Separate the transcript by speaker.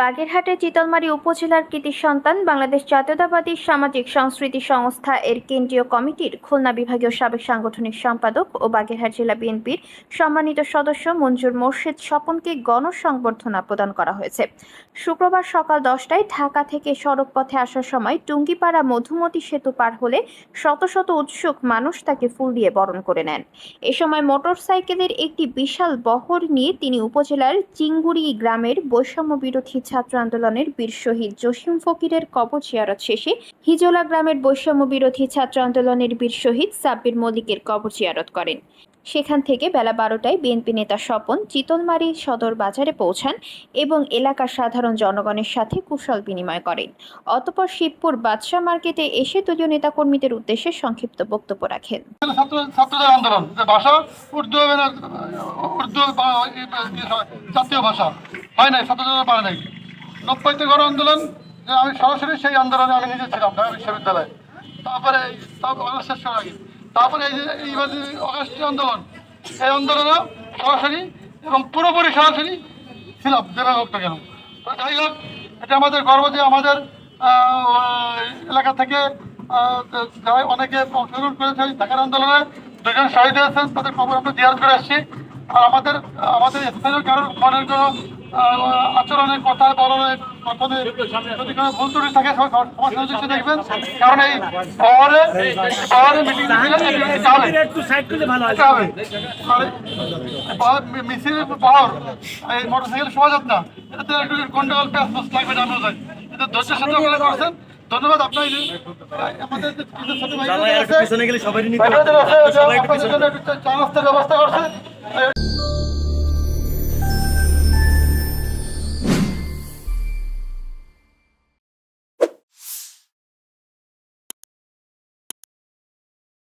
Speaker 1: বাগেরহাটের চিতলমারী উপজেলার কৃতি সন্তান বাংলাদেশ জাতীয়তাবাদী সামাজিক সংস্কৃতি সংস্থা এর কেন্দ্রীয় কমিটির খুলনা বিভাগীয় সাবেক সাংগঠনিক সম্পাদক ও বাগেরহাট জেলা বিএনপির সম্মানিত সদস্য মঞ্জুর মোর্শেদ স্বপনকে গণসংবর্ধনা প্রদান করা হয়েছে। শুক্রবার সকাল দশটায় ঢাকা থেকে সড়ক পথে আসার সময় টুঙ্গিপাড়া মধুমতি সেতু পার হলে শত শত উৎসুক মানুষ তাকে ফুল দিয়ে বরণ করে নেন। এ সময় মোটরসাইকেলের একটি বিশাল বহর নিয়ে তিনি উপজেলার চিঙ্গুড়ি গ্রামের বৈষম্য বিরোধী ছাত্র আন্দোলনের বীর শহীদ জসিম ফকিরের কবর জিয়ারত শেষে হিজোলা গ্রামের বৈষম্য বিরোধী ছাত্র আন্দোলনের বীর শহীদ সাব্বির মল্লিকের কবর জিয়ারত করেন। সেখান থেকে বেলা বারোটায় বিএনপি নেতা স্বপন চিতলমারি সদর বাজারে পৌঁছান এবং এলাকার সাধারণ জনগণের সাথে কুশল বিনিময় করেন। অতপর শিবপুর বাদশাহ মার্কেটে এসে দলীয় নেতাকর্মীদের উদ্দেশ্যে সংক্ষিপ্ত বক্তব্য রাখেন।
Speaker 2: ভাষা হয় নাই। নব্বইতে গণ আন্দোলন আমি সরাসরি সেই আন্দোলনে আমি নিজে ছিলাম ঢাকা বিশ্ববিদ্যালয়ে। তারপরে শেষ করার আগে তারপরে এই যে এইবার যে অগাস্ট আন্দোলন, এই আন্দোলনে সরাসরি এবং পুরোপুরি সরাসরি ছিলাম, যেভাবে হোক কেন। তো যাই হোক, এটা আমাদের গর্ব যে আমাদের এলাকা থেকে যারা অনেকে অংশগ্রহণ করেছে ঢাকার আন্দোলনে। দুজন শহীদ হয়েছেন, তাদের খবর আমরা জিয়ার করে আসছি। আর আমাদের আমাদের স্থানীয় কারোর মনের কোনো আচরণের কথা বলনের কথাতে যদি কোনো ভুল ত্রুটি থাকে সমাজ দেখবেন। কারণ এই শহরে শহরে মিটিং
Speaker 3: করলে ভালো হয়।
Speaker 2: এটা হবে। মানে পাওয়ার মি- মিছিল পাওয়ার এই মোটরসাইকেল শোভা যাত না। এটাতে একটু গন্ডগোল প্যাস পাস লাগবে এটা আমরা জানি। এটা ধৈর্যের সাথে আপনারা করছেন। ধন্যবাদ আপনার আমাদের
Speaker 3: পিছনে গেলে সবাই
Speaker 2: ব্যবস্থা করছে।